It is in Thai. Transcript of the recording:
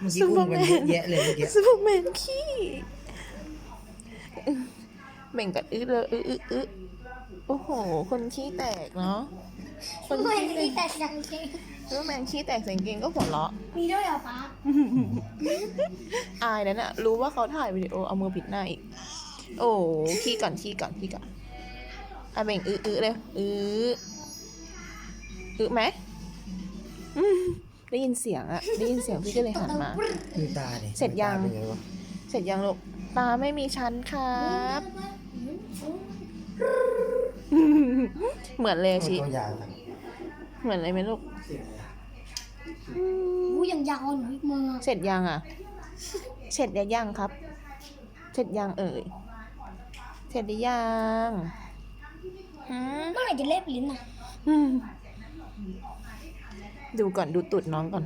เมื่อกี้อุ้มกันเยอะแยะเลยเมื่อกี้ซูเปอร์แมนขี้เบ่งกัดอื้อเลยอื้ออื้ออื้อโอ้โห คนขี้แตกเนาะคนไม่ขี้แต่จังเกงซูเปอร์แมนขี้แตกเสียงเก่งก็หัวเราะ มีด้วยเหรอป้าอายนั่นอะรู้ว่าเขาถ่ายวิดีโอเอามือปิดหน้าอีก โอ้ขี้ก่อนขี้ก่อนขี้ก่อนอะเบ่งอื้ออื้อเลยอื้ออื้อไหม ได้ยินเสียงอะได้ยินเสียงพี่ก็เลยหันมา ดูตาเนี่ยเสร็จยังตาเป็นไงวะเสร็จยังลูกตาไม่มีชั้นครับ เหมือนเลยมันชิ ตัวยาวอะเหมือนเลยไหมลูก อู้ยังยาวหนูอีกมือเสร็จยังอะ เสร็จหรือยังครับ เสร็จยังเอ่ย เสร็จหรือยังหืมเมื่อไหร่จะเล็บลิ้นอะอืม ดูก่อนดูตุดน้องก่อน